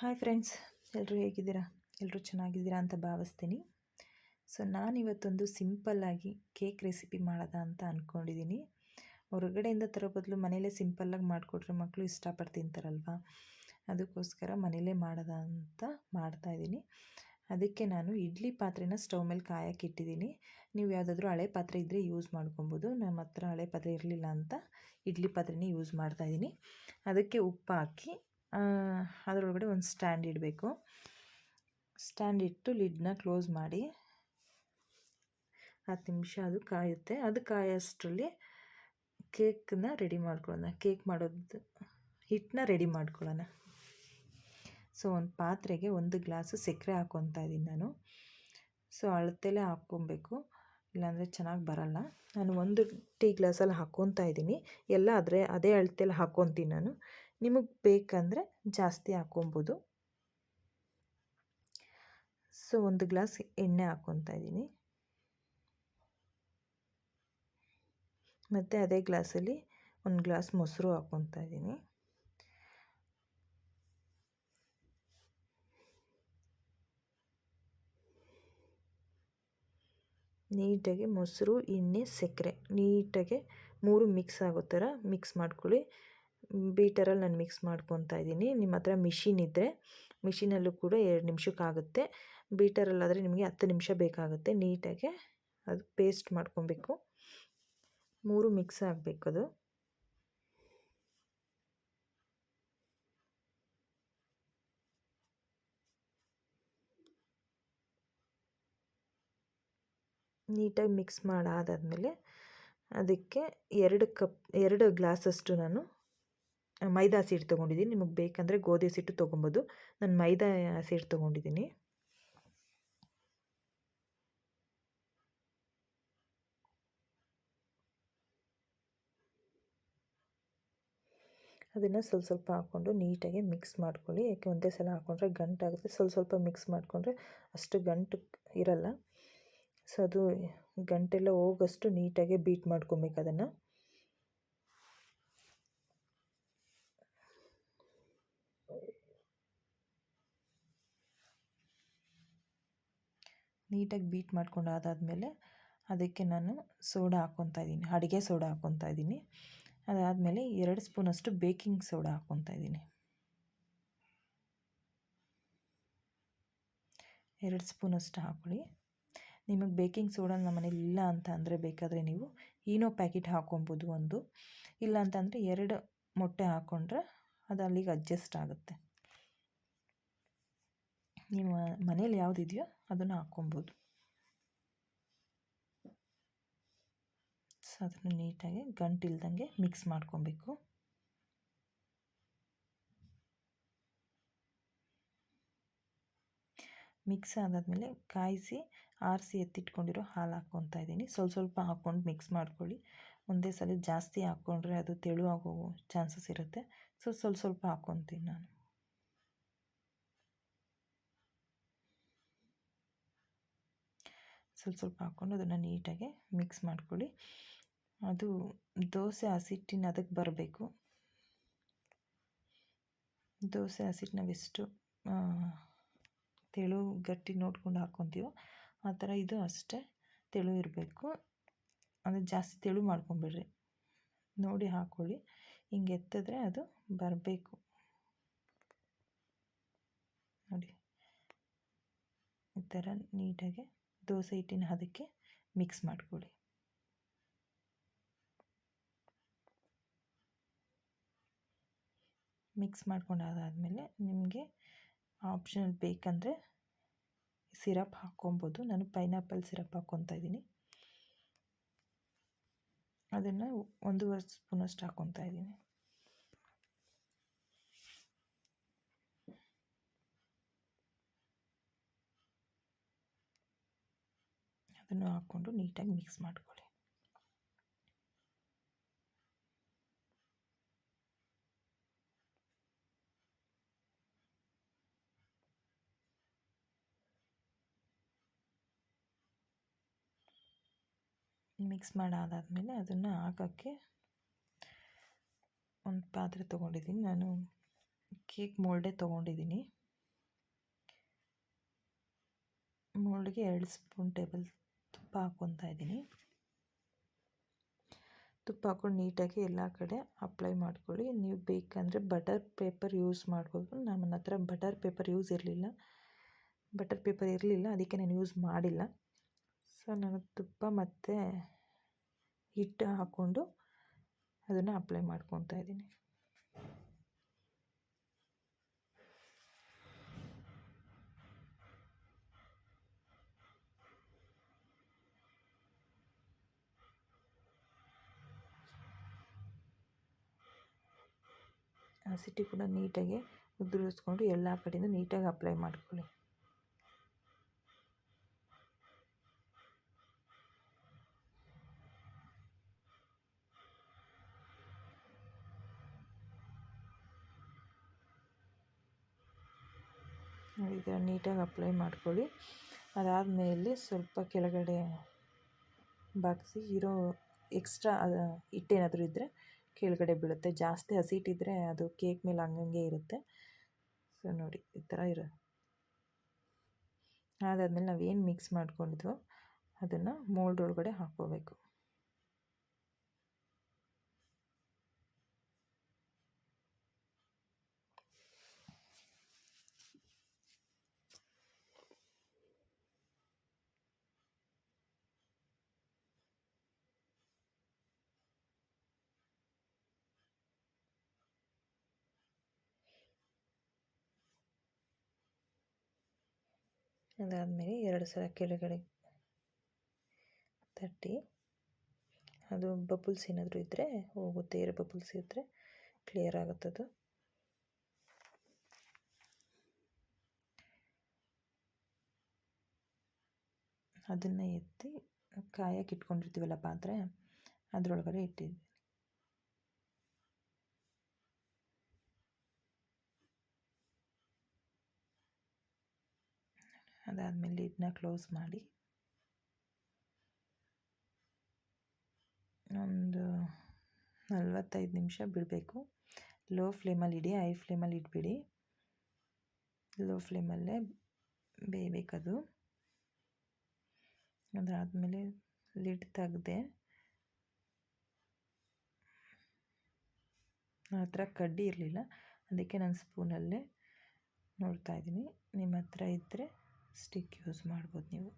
Hi friends ಎಲ್ಲರೂ ಹೇಗಿದ್ದೀರಾ? ಎಲ್ಲರೂ ಚೆನ್ನಾಗಿದ್ದೀರಾ ಅಂತ ಭಾವಿಸ್ತೀನಿ. ಸೊ ನಾನಿವತ್ತೊಂದು ಸಿಂಪಲ್ಲಾಗಿ ಕೇಕ್ ರೆಸಿಪಿ ಮಾಡೋದ ಅಂತ ಅಂದ್ಕೊಂಡಿದ್ದೀನಿ ಹೊರಗಡೆಯಿಂದ ತರೋ ಬದಲು ಮನೇಲೇ ಸಿಂಪಲ್ಲಾಗಿ ಮಾಡಿಕೊಟ್ರೆ ಮಕ್ಕಳು ಇಷ್ಟಪಟ್ಟು ತಿಂತಾರಲ್ವ? ಅದಕ್ಕೋಸ್ಕರ ಮನೇಲೇ ಮಾಡೋದ ಅಂತ ಮಾಡ್ತಾಯಿದ್ದೀನಿ ಅದಕ್ಕೆ ನಾನು ಇಡ್ಲಿ ಪಾತ್ರೆನ ಸ್ಟವ್ ಮೇಲೆ ಕಾಯಕ್ಕೆ ಇಟ್ಟಿದ್ದೀನಿ ನೀವು ಯಾವುದಾದ್ರೂ ಹಳೆ ಪಾತ್ರೆ ಇದ್ದರೆ ಯೂಸ್ ಮಾಡ್ಕೊಬೋದು. ನಮ್ಮ ಹತ್ರ ಹಳೆ ಪಾತ್ರೆ ಇರಲಿಲ್ಲ ಅಂತ ಇಡ್ಲಿ ಪಾತ್ರೆನೇ ಯೂಸ್ ಮಾಡ್ತಾಯಿದ್ದೀನಿ ಅದಕ್ಕೆ ಉಪ್ಪು ಹಾಕಿ ಅದರೊಳಗಡೆ ಒಂದು ಸ್ಟ್ಯಾಂಡ್ ಇಡಬೇಕು. ಸ್ಟ್ಯಾಂಡ್ ಇಟ್ಟು ಲಿಡ್ನ ಕ್ಲೋಸ್ ಮಾಡಿ ಹತ್ತು ನಿಮಿಷ ಅದು ಕಾಯುತ್ತೆ. ಅದು ಕಾಯೋಷ್ಟರಲ್ಲಿ ಕೇಕನ್ನ ರೆಡಿ ಮಾಡ್ಕೊಳ್ಳೋಣ. ಕೇಕ್ ಮಾಡೋದು, ಹಿಟ್ಟನ್ನ ರೆಡಿ ಮಾಡ್ಕೊಳ್ಳೋಣ. ಸೊ, ಒಂದು ಪಾತ್ರೆಗೆ ಒಂದು ಗ್ಲಾಸು ಸಕ್ಕರೆ ಹಾಕ್ಕೊತಾ ಇದ್ದೀನಿ ನಾನು. ಸೊ, ಅಳತೆಲೇ ಹಾಕ್ಕೊಬೇಕು. ಇಲ್ಲಾಂದರೆ ಚೆನ್ನಾಗಿ ಬರಲ್ಲ. ನಾನು ಒಂದು ಟೀ ಗ್ಲಾಸಲ್ಲಿ ಹಾಕ್ಕೊತಾ ಇದ್ದೀನಿ. ಎಲ್ಲ ಆದರೆ ಅದೇ ಅಳತೆಲಿ ಹಾಕ್ಕೊತೀನಿ ನಾನು. ನಿಮಗೆ ಬೇಕಂದರೆ ಜಾಸ್ತಿ ಹಾಕ್ಕೊಬೋದು. ಸೊ, ಒಂದು ಗ್ಲಾಸ್ ಎಣ್ಣೆ ಹಾಕ್ಕೊತಾ ಇದ್ದೀನಿ. ಮತ್ತು ಅದೇ ಗ್ಲಾಸಲ್ಲಿ ಒಂದು ಗ್ಲಾಸ್ ಮೊಸರು ಹಾಕ್ಕೊತಾ ಇದ್ದೀನಿ. ನೀಟಾಗಿ ಮೊಸರು, ಎಣ್ಣೆ, ಸಕ್ಕರೆ ನೀಟಾಗಿ ಮೂರು ಮಿಕ್ಸ್ ಆಗೋ ಥರ ಮಿಕ್ಸ್ ಮಾಡ್ಕೊಳ್ಳಿ. ಬೀಟರಲ್ಲಿ ನಾನು ಮಿಕ್ಸ್ ಮಾಡ್ಕೊತಾ ಇದ್ದೀನಿ. ನಿಮ್ಮ ಹತ್ರ ಮಿಷಿನ್ ಇದ್ದರೆ ಮಿಷಿನಲ್ಲೂ ಕೂಡ ಎರಡು ನಿಮಿಷಕ್ಕಾಗುತ್ತೆ. ಬೀಟರಲ್ಲಾದರೆ ನಿಮಗೆ ಹತ್ತು ನಿಮಿಷ ಬೇಕಾಗುತ್ತೆ ನೀಟಾಗಿ ಅದು ಪೇಸ್ಟ್ ಮಾಡ್ಕೊಬೇಕು. ಮೂರು ಮಿಕ್ಸ್ ಆಗಬೇಕು ಅದು. ನೀಟಾಗಿ ಮಿಕ್ಸ್ ಮಾಡಾದಾದಮೇಲೆ ಅದಕ್ಕೆ ಎರಡು ಕಪ್ ಎರಡು ಗ್ಲಾಸಷ್ಟು ನಾನು ಮೈದಾ ಹಸಿಟ್ಟು ತೊಗೊಂಡಿದ್ದೀನಿ. ನಿಮಗೆ ಬೇಕಂದರೆ ಗೋಧಿ ಹಸಿಟ್ಟು ತೊಗೊಬೋದು. ನಾನು ಮೈದಾ ಹಸಿ ಹಿಟ್ಟು ತೊಗೊಂಡಿದ್ದೀನಿ. ಅದನ್ನು ಸ್ವಲ್ಪ ಸ್ವಲ್ಪ ಹಾಕ್ಕೊಂಡು ನೀಟಾಗಿ ಮಿಕ್ಸ್ ಮಾಡ್ಕೊಳ್ಳಿ. ಯಾಕೆ ಒಂದೇ ಸಲ ಹಾಕ್ಕೊಂಡ್ರೆ ಗಂಟಾಗುತ್ತೆ ಸ್ವಲ್ಪ ಸ್ವಲ್ಪ ಮಿಕ್ಸ್ ಮಾಡಿಕೊಂಡ್ರೆ ಅಷ್ಟು ಗಂಟು ಇರಲ್ಲ. ಸೊ ಅದು ಗಂಟೆಲ್ಲ ಹೋಗೋಷ್ಟು ನೀಟಾಗಿ ಬೀಟ್ ಮಾಡ್ಕೊಬೇಕು ಅದನ್ನು. ನೀಟಾಗಿ ಬೀಟ್ ಮಾಡ್ಕೊಂಡು ಅದಾದಮೇಲೆ ಅದಕ್ಕೆ ನಾನು ಸೋಡಾ ಹಾಕ್ಕೊತಾ ಇದ್ದೀನಿ. ಅಡುಗೆ ಸೋಡಾ ಹಾಕ್ಕೊತಾ ಇದ್ದೀನಿ. ಅದಾದಮೇಲೆ ಎರಡು ಸ್ಪೂನಷ್ಟು ಬೇಕಿಂಗ್ ಸೋಡಾ ಹಾಕ್ಕೊತಾ ಇದ್ದೀನಿ. ಎರಡು ಸ್ಪೂನಷ್ಟು ಹಾಕ್ಕೊಳ್ಳಿ ನಿಮಗೆ ಬೇಕಿಂಗ್ ಸೋಡಾ ನಮ್ಮ ಮನೇಲಿ ಇಲ್ಲ ಅಂತ ಅಂದರೆ ಬೇಕಾದರೆ ನೀವು ಈನೋ ಪ್ಯಾಕೆಟ್ ಹಾಕ್ಕೊಬೋದು ಒಂದು. ಇಲ್ಲ ಅಂತಂದರೆ ಎರಡು ಮೊಟ್ಟೆ ಹಾಕ್ಕೊಂಡ್ರೆ ಅದು ಅಲ್ಲಿಗೆ ಅಡ್ಜಸ್ಟ್ ಆಗುತ್ತೆ. ನಿಮ್ಮ ಮನೇಲಿ ಯಾವುದಿದೆಯೋ ಅದನ್ನು ಹಾಕ್ಕೊಬೋದು. ಸೊ ಅದನ್ನು ನೀಟಾಗಿ ಗಂಟಿಲ್ದಂಗೆ ಮಿಕ್ಸ್ ಮಾಡ್ಕೊಬೇಕು. ಮಿಕ್ಸ್ ಆದಾದಮೇಲೆ ಕಾಯಿಸಿ, ಆರಿಸಿ ಎತ್ತಿಟ್ಕೊಂಡಿರೋ ಹಾಲು ಹಾಕ್ಕೊತಾ ಇದ್ದೀನಿ. ಸ್ವಲ್ಪ ಸ್ವಲ್ಪ ಹಾಕ್ಕೊಂಡು ಮಿಕ್ಸ್ ಮಾಡ್ಕೊಳ್ಳಿ. ಒಂದೇ ಸಲ ಜಾಸ್ತಿ ಹಾಕ್ಕೊಂಡ್ರೆ ಅದು ತೆಳು ಆಗೋ ಚಾನ್ಸಸ್ ಇರುತ್ತೆ. ಸೊ ಸ್ವಲ್ಪ ಸ್ವಲ್ಪ ಹಾಕ್ಕೊತೀನಿ ನಾನು. ಸ್ವಲ್ಪ ಸ್ವಲ್ಪ ಹಾಕ್ಕೊಂಡು ಅದನ್ನು ನೀಟಾಗಿ ಮಿಕ್ಸ್ ಮಾಡ್ಕೊಳ್ಳಿ. ಅದು ದೋಸೆ ಹಸಿಟ್ಟಿನ ಅದಕ್ಕೆ ಬರಬೇಕು. ದೋಸೆ ಹಸಿಟ್ಟು ಎಷ್ಟು ತೆಳು ಗಟ್ಟಿ ನೋಡ್ಕೊಂಡು ಹಾಕ್ಕೊತೀವೋ ಆ ಥರ ಇದು ಅಷ್ಟೇ ತೆಳು ಇರಬೇಕು. ಅಂದರೆ ಜಾಸ್ತಿ ತೆಳು ಮಾಡ್ಕೊಂಬಿಡ್ರಿ. ನೋಡಿ ಹಾಕ್ಕೊಳ್ಳಿ ಹಿಂಗೆ ಎತ್ತಿದ್ರೆ ಅದು ಬರಬೇಕು. ನೋಡಿ. ಈ ಥರ ನೀಟಾಗಿ ದೋಸೆ ಹಿಟ್ಟಿನ ಅದಕ್ಕೆ ಮಿಕ್ಸ್ ಮಾಡ್ಕೊಳ್ಳಿ. ಮಿಕ್ಸ್ ಮಾಡ್ಕೊಂಡಾದಾದಮೇಲೆ ನಿಮಗೆ ಆಪ್ಷನಲ್ ಬೇಕಂದರೆ ಸಿರಪ್ ಹಾಕ್ಕೊಬೋದು. ನಾನು ಪೈನಾಪಲ್ ಸಿರಪ್ ಹಾಕ್ಕೊತಾ ಇದ್ದೀನಿ. ಅದನ್ನು ಒಂದೂವರೆ ಸ್ಪೂನಷ್ಟು ಹಾಕ್ಕೊತಾ ಇದ್ದೀನಿ. ಅದನ್ನು ಹಾಕ್ಕೊಂಡು ನೀಟಾಗಿ ಮಿಕ್ಸ್ ಮಾಡ್ಕೊಳ್ಳಿ. ಮಿಕ್ಸ್ ಮಾಡಾದಾದಮೇಲೆ ಅದನ್ನು ಹಾಕೋಕ್ಕೆ ಒಂದು ಪಾತ್ರೆ ತೊಗೊಂಡಿದ್ದೀನಿ. ನಾನು ಕೇಕ್ ಮೋಲ್ಡೇ ತೊಗೊಂಡಿದ್ದೀನಿ. ಮೋಲ್ಡ್ಗೆ ಎರಡು ಸ್ಪೂನ್ ಟೇಬಲ್ ತುಪ್ಪ ಹಾಕೊತಾ ಇದ್ದೀನಿ. ತುಪ್ಪ ಹಾಕ್ಕೊಂಡು ನೀಟಾಗಿ ಎಲ್ಲ ಕಡೆ ಅಪ್ಲೈ ಮಾಡ್ಕೊಳ್ಳಿ. ನೀವು ಬೇಕಂದರೆ ಬಟರ್ ಪೇಪರ್ ಯೂಸ್ ಮಾಡ್ಬೋದು. ನನ್ನ ಹತ್ರ ಬಟರ್ ಪೇಪರ್ ಯೂಸ್ ಇರಲಿಲ್ಲ. ಬಟರ್ ಪೇಪರ್ ಇರಲಿಲ್ಲ, ಅದಕ್ಕೆ ನಾನು ಯೂಸ್ ಮಾಡಿಲ್ಲ. ಸೊ, ನಾನು ತುಪ್ಪ ಮತ್ತು ಹಿಟ್ಟು ಹಾಕ್ಕೊಂಡು ಅದನ್ನು ಅಪ್ಲೈ ಮಾಡ್ಕೊತಾ ಇದ್ದೀನಿ. ಸಿಟಿ ಕೂಡ ನೀಟಾಗಿ ಉದುರಿಸ್ಕೊಂಡು ಎಲ್ಲ ಕಡೆಯಿಂದ ನೀಟಾಗಿ ಅಪ್ಲೈ ಮಾಡ್ಕೊಳ್ಳಿ. ಈಗ ನೀಟಾಗಿ ಅಪ್ಲೈ ಮಾಡ್ಕೊಳ್ಳಿ. ಅದಾದಮೇಲೆ ಸ್ವಲ್ಪ ಕೆಳಗಡೆ ಬಾಗಿಸಿ ಇರೋ ಎಕ್ಸ್ಟ್ರಾ ಹಿಟ್ಟೇನಾದರೂ ಇದ್ದರೆ ಕೆಳಗಡೆ ಬೀಳುತ್ತೆ. ಜಾಸ್ತಿ ಹಸಿ ಹಿಟ್ಟಿದ್ರೆ ಅದು ಕೇಕ್ ಮೇಲೆ ಹಂಗಂಗೆ ಇರುತ್ತೆ. ಸೊ, ನೋಡಿ, ಈ ಥರ ಇರೋ ಅದಾದಮೇಲೆ ನಾವೇನು ಮಿಕ್ಸ್ ಮಾಡ್ಕೊಂಡಿದ್ವೋ ಅದನ್ನು ಮೋಲ್ಡ್ ಒಳಗಡೆ ಹಾಕ್ಕೋಬೇಕು. ಅದಾದಮೇಲೆ ಎರಡು ಸಲ ಕೆಳಗಡೆ ತಟ್ಟಿ. ಅದು ಬಬಲ್ಸ್ ಏನಾದರೂ ಇದ್ದರೆ ಹೋಗುತ್ತೆ ಏರ್ ಬಬಲ್ಸ್ ಇದ್ದರೆ ಕ್ಲಿಯರ್ ಆಗುತ್ತದು. ಅದನ್ನು ಎತ್ತಿ ಕಾಯಕ್ಕೆ ಇಟ್ಕೊಂಡಿರ್ತೀವಲ್ಲ ಪಾತ್ರೆ ಅದರೊಳಗಡೆ ಇಟ್ಟಿದ್ವಿ. ಅದಾದಮೇಲೆ ಲಿಡ್ನ ಕ್ಲೋಸ್ ಮಾಡಿ. ಒಂದು ನಲ್ವತ್ತೈದು ನಿಮಿಷ ಬಿಡಬೇಕು. ಲೋ ಫ್ಲೇಮಲ್ಲಿ ಇಡಿ ಹೈ ಫ್ಲೇಮಲ್ಲಿ ಇಟ್ಬಿಡಿ. ಲೋ ಫ್ಲೇಮಲ್ಲೇ ಬೇಯಬೇಕದು. ಅದಾದಮೇಲೆ ಲಿಡ್ ತೆಗ್ದೆ. ನನ್ನ ಹತ್ರ ಕಡ್ಡಿ ಇರಲಿಲ್ಲ, ಅದಕ್ಕೆ ನಾನು ಸ್ಪೂನಲ್ಲೇ ನೋಡ್ತಾ ಇದ್ದೀನಿ. ನಿಮ್ಮ ಹತ್ರ ಇದ್ದರೆ ಸ್ಟಿಕ್ ಯೂಸ್ ಮಾಡ್ಬೋದು ನೀವು.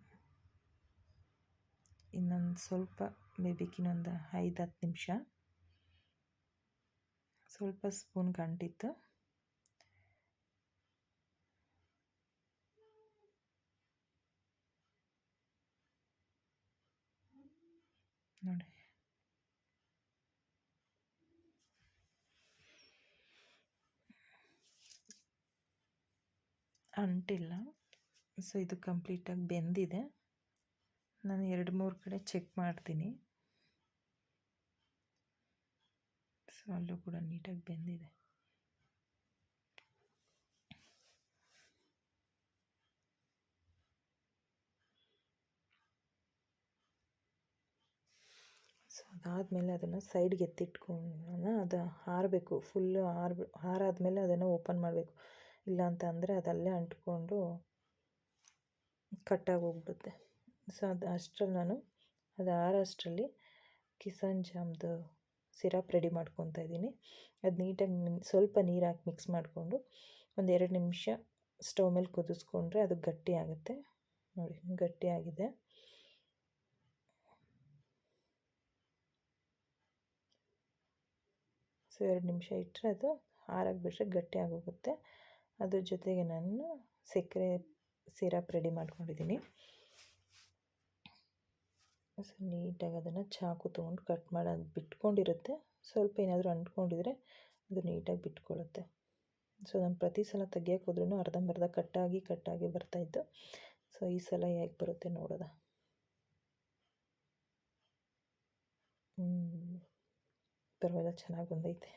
ಇನ್ನೊಂದು ಸ್ವಲ್ಪ ಬೇಬಿ ಇನ್ನೊಂದು ಐದು ಹತ್ತು ನಿಮಿಷ. ಸ್ವಲ್ಪ ಸ್ಪೂನ್ ಗಂಟಿತ್ತು ನೋಡಿ. ಅಂಟಿಲ್ಲ. ಸೊ ಇದು ಕಂಪ್ಲೀಟಾಗಿ ಬೆಂದಿದೆ. ನಾನು ಎರಡು ಮೂರು ಕಡೆ ಚೆಕ್ ಮಾಡ್ತೀನಿ. ಸೊ ಅಲ್ಲೂ ಕೂಡ ನೀಟಾಗಿ ಬೆಂದಿದೆ. ಸೊ ಅದಾದಮೇಲೆ ಅದನ್ನು ಸೈಡ್ಗೆ ಎತ್ತಿಟ್ಕೊಂಡು ಅದು ಹಾರಬೇಕು. ಫುಲ್ಲು ಹಾರ ಹಾರಾದಮೇಲೆ ಅದನ್ನು ಓಪನ್ ಮಾಡಬೇಕು. ಇಲ್ಲ ಅಂತ ಅಂದರೆ ಅದಲ್ಲೇ ಅಂಟ್ಕೊಂಡು ಕಟ್ಟಾಗಿ ಹೋಗ್ಬಿಡುತ್ತೆ ಸೊ ಅದು ಅಷ್ಟರಲ್ಲಿ ನಾನು, ಅದು ಆರಷ್ಟರಲ್ಲಿ ಕಿಸಾನ್ ಜಾಮ್ದು ಸಿರಪ್ ರೆಡಿ ಮಾಡ್ಕೊತಾ ಇದ್ದೀನಿ. ಅದು ನೀಟಾಗಿ ಸ್ವಲ್ಪ ನೀರು ಹಾಕಿ ಮಿಕ್ಸ್ ಮಾಡಿಕೊಂಡು ಒಂದು ಎರಡು ನಿಮಿಷ ಸ್ಟವ್ ಮೇಲೆ ಕುದಿಸ್ಕೊಂಡ್ರೆ ಅದು ಗಟ್ಟಿ ಆಗುತ್ತೆ. ನೋಡಿ, ಗಟ್ಟಿ ಆಗಿದೆ. ಸೊ ಎರಡು ನಿಮಿಷ ಇಟ್ಟರೆ ಅದು ಹಾರಾಗಿಬಿಟ್ರೆ ಗಟ್ಟಿ ಆಗೋಗುತ್ತೆ. ಅದ್ರ ಜೊತೆಗೆ ನಾನು ಸಕ್ಕರೆ ಸಿರಪ್ ರೆಡಿ ಮಾಡ್ಕೊಂಡಿದ್ದೀನಿ. ಸೊ, ನೀಟಾಗಿ ಅದನ್ನು ಚಾಕು ತೊಗೊಂಡು ಕಟ್ ಮಾಡೋದು ಬಿಟ್ಕೊಂಡಿರುತ್ತೆ. ಸ್ವಲ್ಪ ಏನಾದರೂ ಅಂಟ್ಕೊಂಡಿದ್ರೆ ಅದು ನೀಟಾಗಿ ಬಿಟ್ಕೊಳ್ಳುತ್ತೆ. ಸೊ, ನಾನು ಪ್ರತಿ ಸಲ ತೆಗಿಯೋಕೆ ಹೋದ್ರೂ ಅರ್ಧಂಬರ್ಧ ಕಟ್ಟಾಗಿ ಕಟ್ಟಾಗಿ ಬರ್ತಾಯಿತ್ತು ಸೊ, ಈ ಸಲ ಹೇಗೆ ಬರುತ್ತೆ ನೋಡೋದ? ಪರವಾಗಿಲ್ಲ, ಚೆನ್ನಾಗಿ ಬಂದೈತೆ.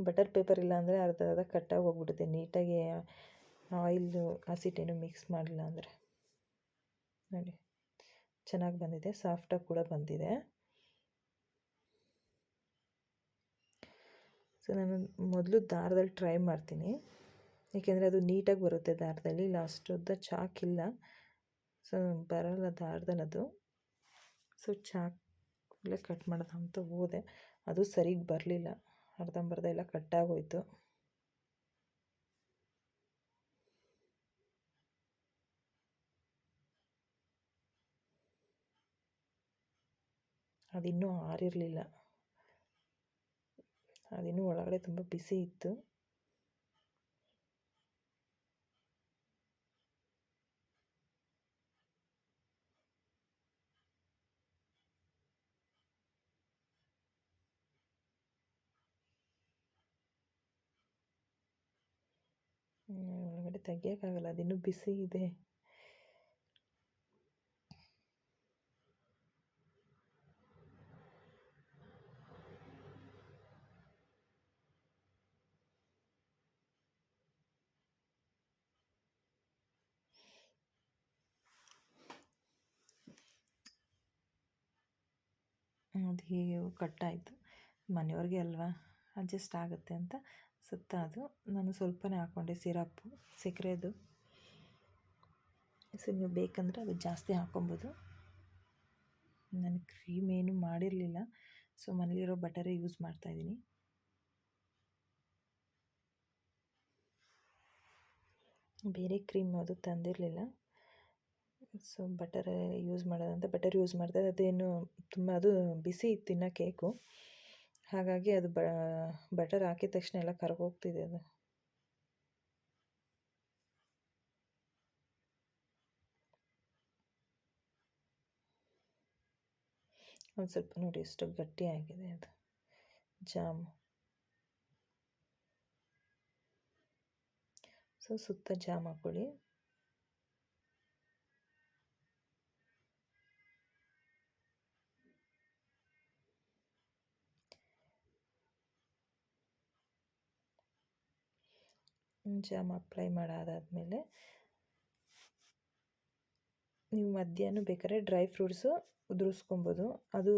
ಬಟರ್ ಪೇಪರ್ ಇಲ್ಲ ಅಂದರೆ ಅರ್ಧ ಅರ್ಧ ಕಟ್ಟಾಗಿ ಹೋಗ್ಬಿಡುತ್ತೆ. ನೀಟಾಗಿ ಆಯಿಲು ಹಸಿಟ್ಟೇನು ಮಿಕ್ಸ್ ಮಾಡಿಲ್ಲ ಅಂದರೆ. ನೋಡಿ, ಚೆನ್ನಾಗಿ ಬಂದಿದೆ ಸಾಫ್ಟಾಗಿ ಕೂಡ ಬಂದಿದೆ. ಸೊ ನಾನು ಮೊದಲು ದಾರದಲ್ಲಿ ಟ್ರೈ ಮಾಡ್ತೀನಿ. ಏಕೆಂದರೆ ಅದು ನೀಟಾಗಿ ಬರುತ್ತೆ ದಾರದಲ್ಲಿ ಲಾಸ್ಟ್ ಉದ್ದ ಚಾಕಿಲ್ಲ ಸೊ ಬರಲ್ಲ ಅದು. ಸೊ ಚಾಕಲ್ಲೇ ಕಟ್ ಮಾಡೋದು ಅಂತ ಹೋದೆ. ಅದು ಸರಿಗೆ ಬರಲಿಲ್ಲ. ಅರ್ಧಂಬರ್ಧ ಎಲ್ಲ ಕಟ್ಟಾಗೋಯ್ತು ಅದಿನ್ನೂ ಆರಿರಲಿಲ್ಲ ಅದಿನ್ನೂ ಒಳಗಡೆ ತುಂಬ ಬಿಸಿ ಇತ್ತು ಒಳಗಡೆ ತೆಗಿಯೋಕ್ಕಾಗಲ್ಲ ಅದಿನ್ನೂ ಬಿಸಿ ಇದೆ ಅದು ಹೀಗೆ ಕಟ್ಟಾಯಿತು. ಮನೆಯವ್ರಿಗೆ ಅಲ್ವಾ? ಅಡ್ಜಸ್ಟ್ ಆಗುತ್ತೆ ಅಂತ ಸುತ್ತ ಅದು ನಾನು ಸ್ವಲ್ಪನೇ ಹಾಕ್ಕೊಂಡೆ ಸಿರಪ್ಪು ಸಕ್ಕರೆದು ಸೊ, ನೀವು ಬೇಕಂದರೆ ಅದು ಜಾಸ್ತಿ ಹಾಕ್ಕೊಬೋದು ನಾನು ಕ್ರೀಮ್ ಏನು ಮಾಡಿರಲಿಲ್ಲ. ಸೊ, ಮನೇಲಿರೋ ಬಟರೇ ಯೂಸ್ ಮಾಡ್ತಾಯಿದ್ದೀನಿ ಬೇರೆ ಕ್ರೀಮ್ ಅದು ತಂದಿರಲಿಲ್ಲ. ಸೊ ಬಟರ್ ಯೂಸ್ ಮಾಡೋದಂತ ಬಟರ್ ಯೂಸ್ ಮಾಡಿದೆ. ಅದೇನು ತುಂಬ, ಅದು ಬಿಸಿ ಇತ್ತು ಇನ್ನು ಕೇಕು ಹಾಗಾಗಿ ಅದು ಬಟರ್ ಹಾಕಿದ ತಕ್ಷಣ ಎಲ್ಲ ಕರ್ಗೋಗ್ತಿದೆ ಅದು. ಒಂದು ಸ್ವಲ್ಪ ನೋಡಿ ಎಷ್ಟು ಗಟ್ಟಿಯಾಗಿದೆ ಅದು. ಜಾಮ್. ಸೊ ಸುತ್ತ ಜಾಮ್ ಹಾಕ್ಕೊಳ್ಳಿ ಜಾಮ್ ಅಪ್ಲೈ ಮಾಡಾದಾದಮೇಲೆ ನೀವು ಮಧ್ಯಾಹ್ನ ಬೇಕಾದ್ರೆ ಡ್ರೈ ಫ್ರೂಟ್ಸು ಉದುರಿಸ್ಕೊಬೋದು. ಅದು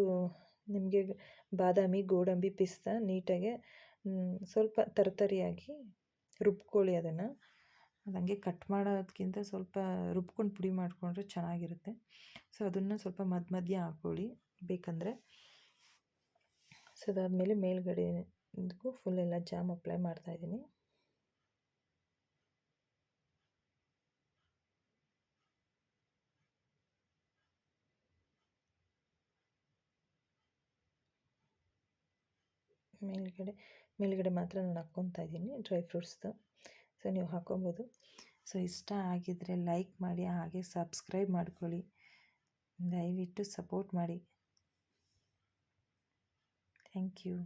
ನಿಮಗೆ ಬಾದಾಮಿ, ಗೋಡಂಬಿ, ಪಿಸ್ತಾ ನೀಟಾಗೆ ಸ್ವಲ್ಪ ತರತರಿಯಾಗಿ ರುಬ್ಕೊಳ್ಳಿ ಅದನ್ನು. ಹಾಗೆ ಕಟ್ ಮಾಡೋದಕ್ಕಿಂತ ಸ್ವಲ್ಪ ರುಬ್ಕೊಂಡು ಪುಡಿ ಮಾಡಿಕೊಂಡ್ರೆ ಚೆನ್ನಾಗಿರುತ್ತೆ. ಸೊ ಅದನ್ನು ಸ್ವಲ್ಪ ಮಧ್ಯ ಮಧ್ಯ ಹಾಕ್ಕೊಳ್ಳಿ ಬೇಕಂದರೆ ಸೊ ಅದಾದಮೇಲೆ ಮೇಲ್ಗಡೆ ಇದಕ್ಕೂ ಫುಲ್ ಎಲ್ಲ ಜಾಮ್ ಅಪ್ಲೈ ಮಾಡ್ತಾಯಿದ್ದೀನಿ ಮೇಲ್ಗಡೆ ಮೇಲ್ಗಡೆ ಮಾತ್ರ ನಾನು ಹಾಕ್ಕೊತಾ ಇದ್ದೀನಿ ಡ್ರೈ ಫ್ರೂಟ್ಸ್ದು ಸೊ ನೀವು ಹಾಕ್ಕೊಬೋದು. ಸೊ ಇಷ್ಟ ಆಗಿದ್ದರೆ ಲೈಕ್ ಮಾಡಿ, ಹಾಗೆ ಸಬ್ಸ್ಕ್ರೈಬ್ ಮಾಡ್ಕೊಳ್ಳಿ. ದಯವಿಟ್ಟು ಸಪೋರ್ಟ್ ಮಾಡಿ. Thank you